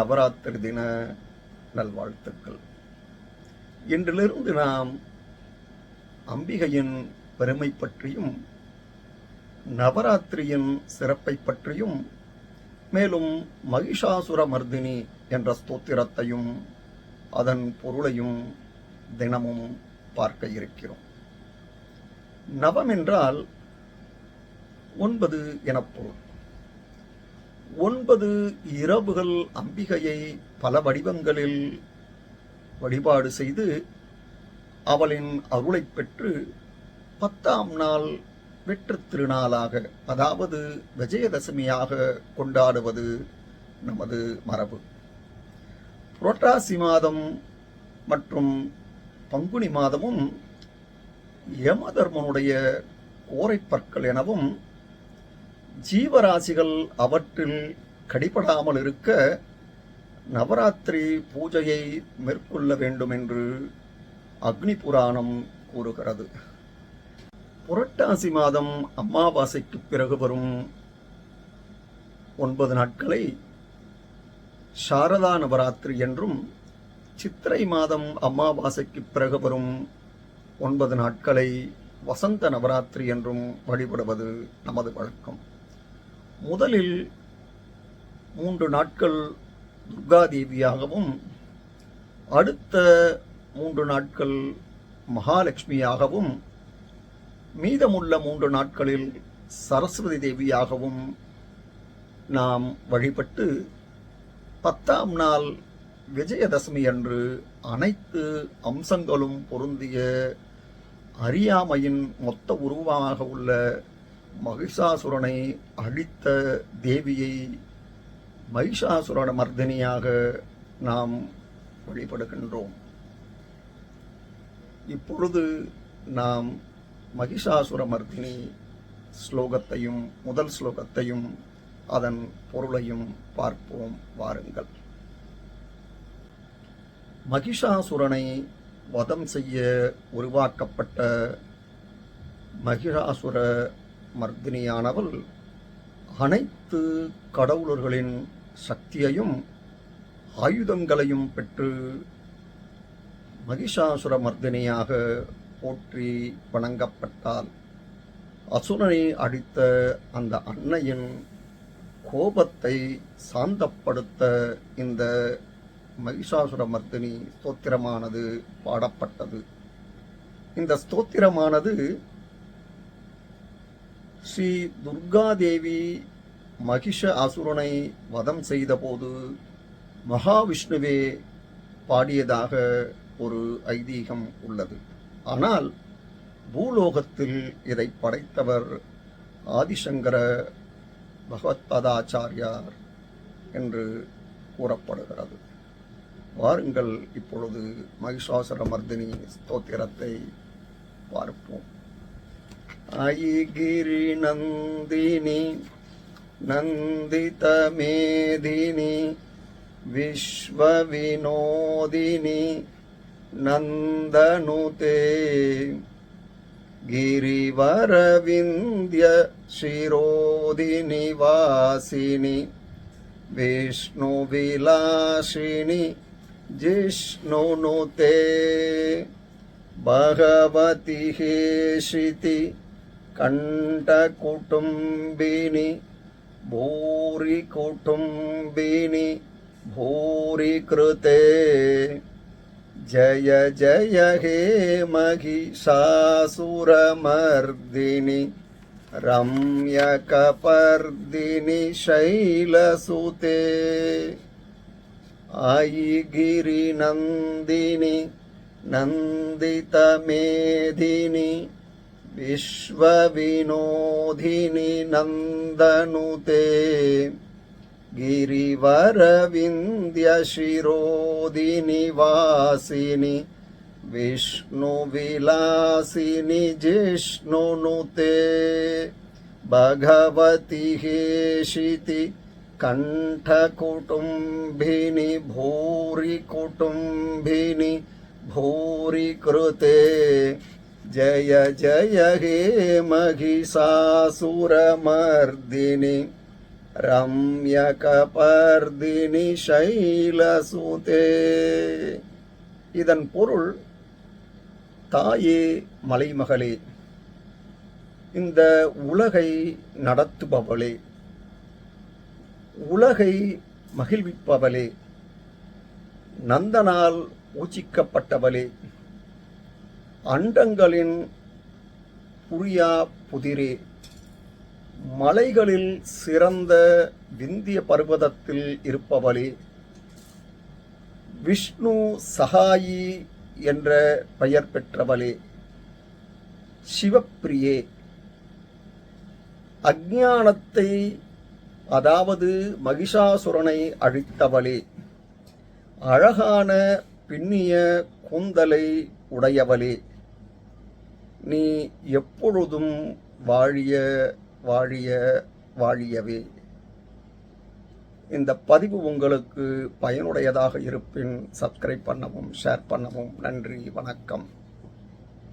நவராத்திரி தின நல்வாழ்த்துக்கள். இன்றிலிருந்து நாம் அம்பிகையின் பெருமை பற்றியும் நவராத்திரியின் சிறப்பை பற்றியும் மேலும் மகிஷாசுர மர்தினி என்ற ஸ்தோத்திரத்தையும் அதன் பொருளையும் தினமும் பார்க்க இருக்கிறோம். நவம் என்றால் ஒன்பது எனப்பொருள் ஒன்பது இரவுகள் அம்பிகையை பல வடிவங்களில் வழிபாடு செய்து அவளின் அருளைப் பெற்று பத்தாம் நாள் வெற்றுத் திருநாளாக அதாவது விஜயதசமியாக கொண்டாடுவது நமது மரபு. புரட்டாசி மாதம் மற்றும் பங்குனி மாதமும் யமதர்மனுடைய கோரைப்பற்கள் எனவும் ஜீவராசிகள் அவற்றில் கடிபடாமல் இருக்க நவராத்திரி பூஜையை மேற்கொள்ள வேண்டும் என்று அக்னி புராணம் கூறுகிறது. புரட்டாசி மாதம் அமாவாசைக்கு பிறகு வரும் ஒன்பது நாட்களை சாரதா நவராத்திரி என்றும் சித்திரை மாதம் அமாவாசைக்கு பிறகு வரும் ஒன்பது நாட்களை வசந்த நவராத்திரி என்றும் வழிபடுவது நமது வழக்கம். முதலில் மூன்று நாட்கள் துர்காதேவியாகவும் அடுத்த மூன்று நாட்கள் மகாலட்சுமியாகவும் மீதமுள்ள மூன்று நாட்களில் சரஸ்வதி தேவியாகவும் நாம் வழிபட்டு பத்தாம் நாள் விஜயதசமி அன்று அனைத்து அம்சங்களும் பொருந்திய அறியாமையின் மொத்த உருவமாக உள்ள மகிஷாசுரனை அழித்த தேவியை மகிஷாசுரன மர்தினியாக நாம் வழிபடுகின்றோம். இப்பொழுது நாம் மகிஷாசுர மர்தினி ஸ்லோகத்தையும் முதல் ஸ்லோகத்தையும் அதன் பொருளையும் பார்ப்போம். வாருங்கள். மகிஷாசுரனை வதம் செய்ய உருவாக்கப்பட்ட மகிஷாசுர மர்தினியானவள் அனைத்து கடவுளர்களின் சக்தியையும் ஆயுதங்களையும் பெற்று மகிஷாசுர மர்தினியாக போற்றி வணங்கப்பட்டால் அசுரனை அடித்த அந்த அன்னையின் கோபத்தை சாந்தப்படுத்த இந்த மகிஷாசுர மர்தினி ஸ்தோத்திரமானது பாடப்பட்டது. இந்த ஸ்தோத்திரமானது ஸ்ரீ துர்காதேவி மகிஷ அசுரனை வதம் செய்தபோது மகாவிஷ்ணுவே பாடியதாக ஒரு ஐதீகம் உள்ளது. ஆனால் பூலோகத்தில் இதை படைத்தவர் ஆதிசங்கர பகவத்பதாச்சாரியார் என்று கூறப்படுகிறது. வாருங்கள் இப்பொழுது மகிஷாசுர மர்தினி ஸ்தோத்திரத்தை பார்ப்போம். ஐகிரி நந்தினி நந்திதமேதினி விஸ்வவினோதினி நந்தனுதே गिरिवरविन्द्य शिरोधिनिवासिनि विष्णुविलासिनि जिष्णुनुते भगवति हेशिति कण्ठकुटुम्बिनि भूरि कुटुम्बिनि भूरि कृते जय जय हे महिषासुरमर्दिनि रम्यकपर्दिनि शैलसुते अयि गिरिनन्दिनि नन्दितमेधिनि विश्वविनोदिनि नन्दनुते गिरिवरविन्द्यशिरोदिनिवासिनि विष्णुविलासिनि जिष्णुनुते भगवति हेशिति कण्ठकुटुम्बिनि भूरि कुटुम्बिनि भूरि कृते जय जय हे महिषासुरमर्दिनि ரம்யகபர்தினி சைலசுதே இதன் பொருள் தாயே மலைமகளே இந்த உலகை நடத்துபவளே உலகை மகிழ்விப்பவளே நந்தனால் பூஜிக்கப்பட்டவளே அண்டங்களின் புரியா புதிரே மலைகளில் சிறந்த விந்திய பர்வதத்தில் இருப்பவளே விஷ்ணு சகாயி என்ற பெயர் பெற்றவளே சிவப்பிரியே. அஜானத்தை அதாவது மகிஷாசுரனை அழித்தவளே அழகான பின்னிய கூந்தலை உடையவளே. நீ எப்பொழுதும் வாழிய வாழிய வாழியவே. இந்த பதிவு உங்களுக்கு பயனுடையதாக இருப்பின் சப்ஸ்கிரைப் பண்ணவும் ஷேர் பண்ணவும் நன்றி வணக்கம்.